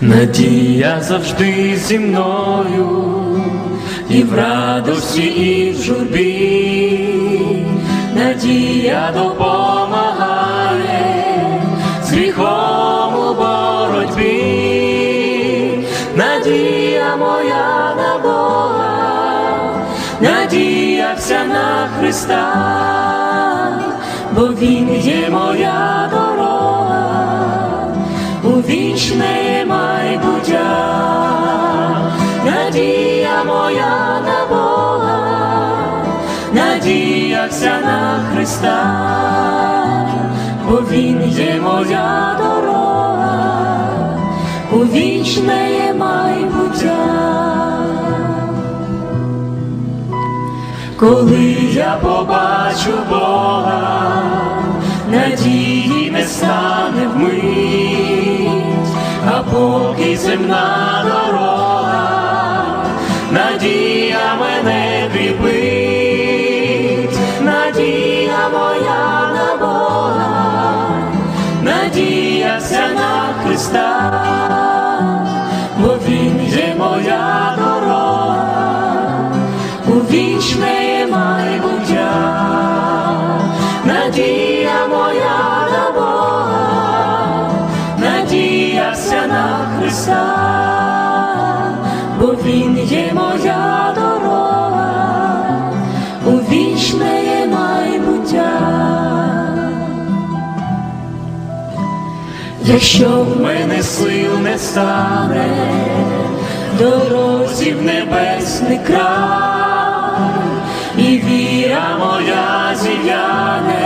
Надія завжди зі мною, і в радості, і в журбі, надія допомагає з гріхом у боротьбі, надія моя на Бога, надія вся на Христа, бо Він є моя у вічне майбуття, надія моя на Бога, надія вся на Христа, бо Він є моя дорога, у вічне майбуття. Коли я побачу Бога, надії не стане вмить, а поки земна дорога, надія мене кріпить, надія моя на Бога, надія вся на Христа, бо Він є моя дорога у вічне Христа, бо Він є моя дорога, у вічне майбуття. Якщо в мене сил не стане, дорозі в небесний край, і віра моя зів'яне,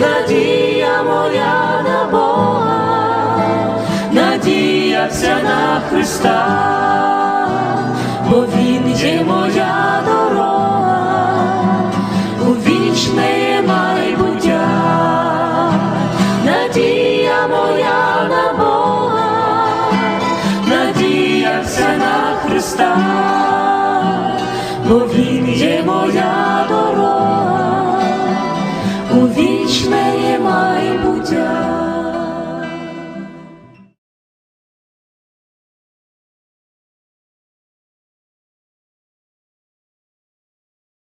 надія моя на Бога, надія вся на Христа, бо Він є моя дорога, у вічне майбуття, надія моя на Бога, надія вся на Христа, бо Він є моя дорога.